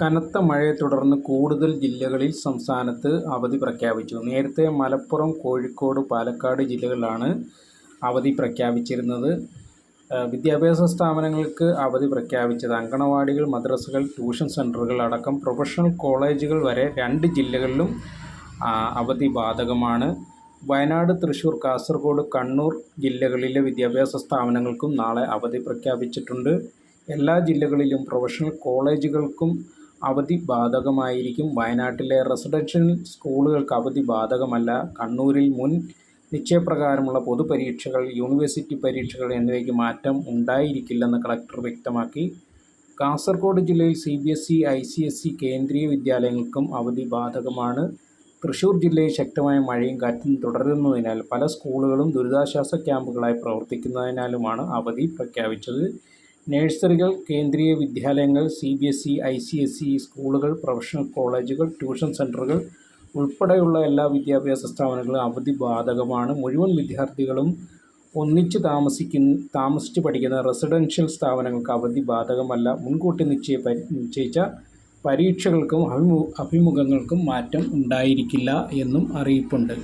കനത്ത മഴയെ തുടർന്ന് കൂടുതൽ ജില്ലകളിൽ സംസ്ഥാനത്ത് അവധി പ്രഖ്യാപിച്ചു. നേരത്തെ മലപ്പുറം, കോഴിക്കോട്, പാലക്കാട് ജില്ലകളിലാണ് അവധി പ്രഖ്യാപിച്ചിരുന്നത്. വിദ്യാഭ്യാസ സ്ഥാപനങ്ങൾക്ക് അവധി പ്രഖ്യാപിച്ചത് അങ്കണവാടികൾ, മദ്രസകൾ, ട്യൂഷൻ സെന്ററുകൾ അടക്കം പ്രൊഫഷണൽ കോളേജുകൾ വരെ രണ്ട് ജില്ലകളിലും അവധി ബാധകമാണ്. വയനാട്, തൃശ്ശൂർ കാസർഗോഡ്, കണ്ണൂർ ജില്ലകളിലെ വിദ്യാഭ്യാസ സ്ഥാപനങ്ങൾക്കും നാളെ അവധി പ്രഖ്യാപിച്ചിട്ടുണ്ട്. എല്ലാ ജില്ലകളിലും പ്രൊഫഷണൽ കോളേജുകൾക്കും അവധി ബാധകമായിരിക്കും. വയനാട്ടിലെ റെസിഡൻഷ്യൽ സ്കൂളുകൾക്ക് അവധി ബാധകമല്ല. കണ്ണൂരിൽ മുൻ നിശ്ചയപ്രകാരമുള്ള പൊതുപരീക്ഷകൾ, യൂണിവേഴ്സിറ്റി പരീക്ഷകൾ എന്നിവയ്ക്ക് മാറ്റം ഉണ്ടായിരിക്കില്ലെന്ന് കളക്ടർ വ്യക്തമാക്കി. കാസർഗോഡ് ജില്ലയിൽ C B S E I C S E കേന്ദ്രീയ വിദ്യാലയങ്ങൾക്കും അവധി ബാധകമാണ്. തൃശൂർ ജില്ലയിൽ ശക്തമായ മഴയും കാറ്റും തുടരുന്നതിനാൽ പല സ്കൂളുകളും ദുരിതാശ്വാസ ക്യാമ്പുകളായി പ്രവർത്തിക്കുന്നതിനാലുമാണ് അവധി പ്രഖ്യാപിച്ചത്. നഴ്സറികൾ, കേന്ദ്രീയ വിദ്യാലയങ്ങൾ, C B S E I C S ICSE സ്കൂളുകൾ, പ്രൊഫഷണൽ കോളേജുകൾ, ട്യൂഷൻ സെന്ററുകൾ ഉൾപ്പെടെയുള്ള എല്ലാ വിദ്യാഭ്യാസ സ്ഥാപനങ്ങളും അവധി ബാധകമാണ്. മുഴുവൻ വിദ്യാർത്ഥികളും ഒന്നിച്ച് താമസിച്ച് പഠിക്കുന്ന റെസിഡൻഷ്യൽ സ്ഥാപനങ്ങൾക്ക് അവധി ബാധകമല്ല. മുൻകൂട്ടി നിശ്ചയ നിശ്ചയിച്ച പരീക്ഷകൾക്കും അഭിമുഖങ്ങൾക്കും മാറ്റം ഉണ്ടായിരിക്കില്ല എന്നും അറിയിപ്പുണ്ട്.